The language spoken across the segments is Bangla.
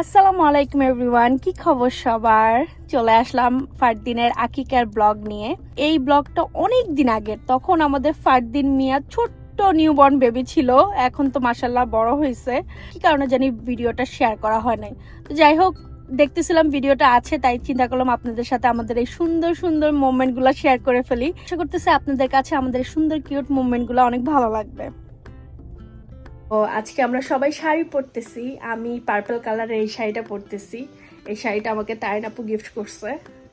আসসালামু আলাইকুম এভরিওয়ান কি খবর সবার? চলে আসলাম ফারদিনের আকিকার ব্লগ নিয়ে। এই ব্লগটা অনেক দিন আগের তখন আমাদের ফারদিন মিয়া ছোট্ট নিউবর্ন বেবি ছিল। এখন তো মাসাল্লাহ বড় হয়েছে। কি কারণে জানি ভিডিওটা শেয়ার করা হয় নাই। তো যাই হোক, দেখতেছিলাম ভিডিওটা আছে, তাই চিন্তা করলাম আপনাদের সাথে আমাদের এই সুন্দর সুন্দর মোমেন্টগুলো শেয়ার করে ফেলি। আশা করতেছি আপনাদের কাছে আমাদের সুন্দর কিউট মোমেন্টগুলো অনেক ভালো লাগবে। ও, আজকে আমরা সবাই শাড়ি পরতেছি। আমি পার্পল কালারের এই শাড়িটা পরতেছি। এই শাড়িটা আমাকে তাইন আপু গিফট করছে।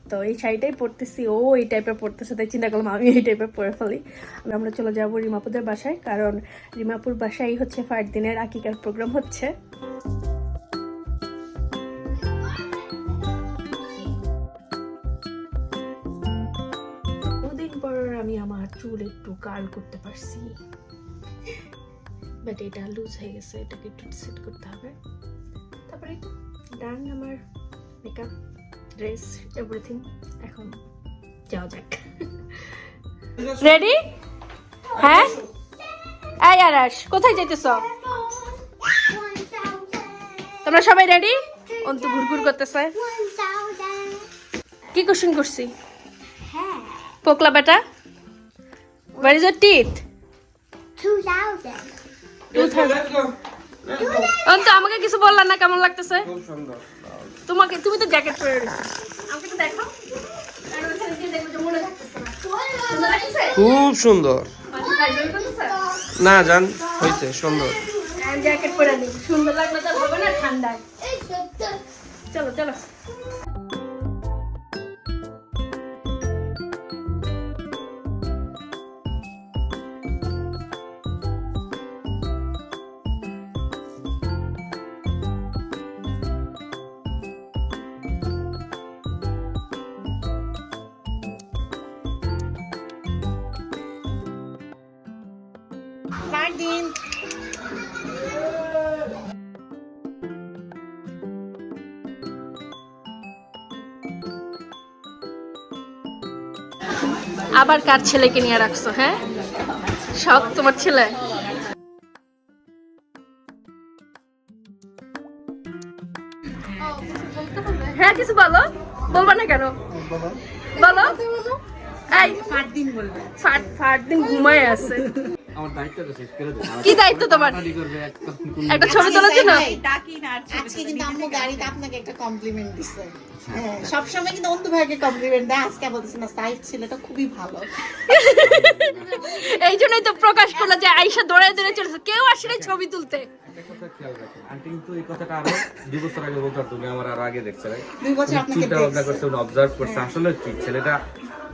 তো এই শাড়িটাই পরতেছি। ও এই টাইপের পরতেছে। তাই চিন্তা করলাম আমি এই টাইপের পরে ফেলি। আমরা চলে যাব রিমাপুদের বাসায়। কারণ রিমাপুর বাসায় হচ্ছে ফার দিনের আকিকার প্রোগ্রাম হচ্ছে। আমি আমার চুল একটু কার্ল করতে পারছি। বাট এটা লুজ হয়ে গেছে এটাকে একটু সেট করতে হবে। তারপরে ডান আমার মেকআপ ড্রেস এভরিথিং এখন যাওয়া যাক। রেডি হ্যাঁ? এই আরাস কোথায় যাইতেছ? তোমরা সবাই রেডি অন্তু ঘুরঘুর করতেছে। কি কোশ্চেন করছি? পোকলা বেটা? হোয়াট ইজ টিথ 2000 অন্তু আমাকে কিছু বললাম না কেমন লাগতেছে? সুন্দর। তোমাকে তুমি তো জ্যাকেট পরে আমাকে তো দেখো খুব সুন্দর? না জান হয়েছে সুন্দর। জ্যাকেট পরে সুন্দর লাগলে তো হবে না ঠান্ডায়। চলো চলো। Martin. আবার কার ছেলেকে নিয়ে রাখছো হ্যাঁ? সব তোমার ছেলে? হ্যাঁ কিছু বলো। বলবা না কেন? বলো। এই ফারদিন বলবে। ফাট ফাট দিন ঘুমায় আছে। আমার দায়িত্বটা শেষ করে দেবো কি দায়িত্ব তোমার? একটা একটা ছবি তোলার জন্য? আজকে কিন্তু আম্মু গাড়িতে আপনাকে একটা কমপ্লিমেন্ট দিছে। হ্যাঁ সবসময় কিন্তু অন্তু ভাইকে কমপ্লিমেন্ট দেয়। আজকে বলতেছে না সাইড ছেলেটা খুবই ভালো। এই জন্যই তো প্রকাশ করল যে আইসা দৌড়ায় দৌড়ে চলেছে কেউ আসলে ছবি তুলতে। একটা কথা খেয়াল রাখেন। আন্টি কিন্তু এই কথাটা আরও দুই বছর আগে তুমি আমার আরও আগে দেখছে দুই বছর আপনাকে চিন্তা ভাবনা দেখছে। অবজার্ভ করছে। আসলে কি ছেলেটা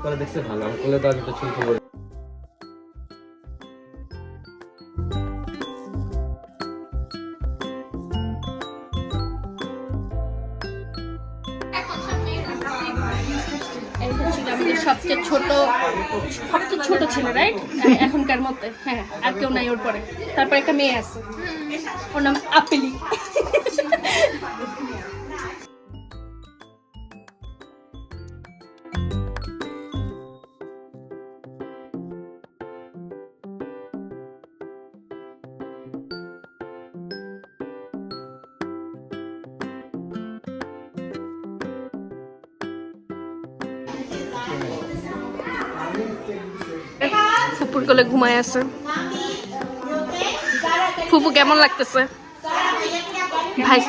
করে দেখছে ভালো আমি করলে তো আমি তো চুল সবচেয়ে ছোট সবচেয়ে ছোট ছিল রাইট এখনকার মধ্যে হ্যাঁ আর কেউ নাই ওর পরে। তারপর একটা মেয়ে আছে, ওর নাম আপেলি। ফুপুর কোলে ঘুমায় আছে। ফুপু কেমন লাগতেছে? ভাই।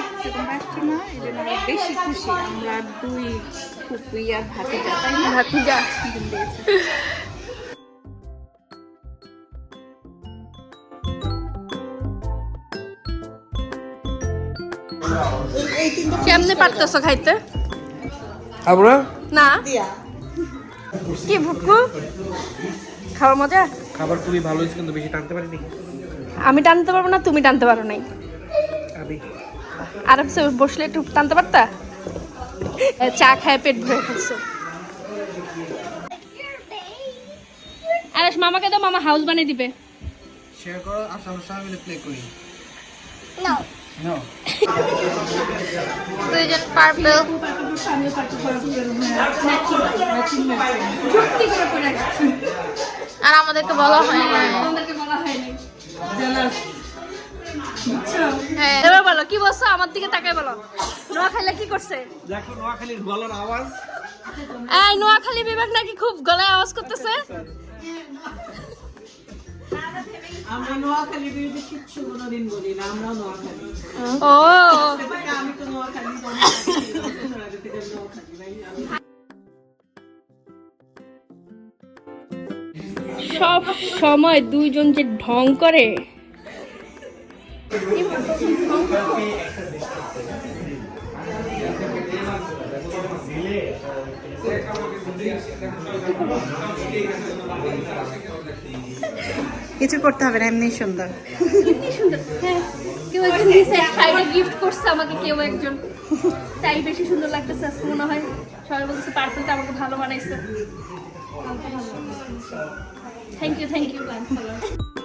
বেশি খুশি আমরা দুই ফুপুই আর ভাতিজা। না ভাতিজা কেমনে পারতেছ খাইতে? আমরা না। কি ফুপু খাওয়ার মজা? খাবার খুবই ভালো হয়েছে কিন্তু বেশি টানতে পারিনি। আমি টানতে পারব না তুমি টানতে পারো নাই। আরামসে বসলে একটু টানতে পারতা? চা খায় পেট ভরে খাচ্ছো। আরে মামাকে দাও মামা হাউস বানিয়ে দিবে। শেয়ার করো আর সবার সঙ্গে মিলে প্লে করি। দুইজন পারবে। আর আমাদেরকে বলা হয় না আমাদেরকে বলা হয়নি। হ্যাঁ এবার বলো কি বলছো? আমার দিকে তাকাই বলো। নোয়াখালী কি করছে? দেখো নোয়াখালীর গলার আওয়াজ। এই নোয়াখালী বিভাগ নাকি খুব গলায় আওয়াজ করতেছে? আমরা নোয়াখালীর বিরুদ্ধে কিচ্ছু কোনোদিন বলি না আমরাও নোয়াখালী। ও। আমি তো নোয়াখালী সব সময় দুইজন যে ঢং করে। কিছু করতে হবে না এমনি সুন্দর। হ্যাঁ কেউ একজন গিফট করছে আমাকে কেউ একজন। তাই বেশি সুন্দর লাগতেছে মনে হয়। সবাই বলতেছে পার্পলটা আমাকে ভালো বানাইছে। Thank you thank you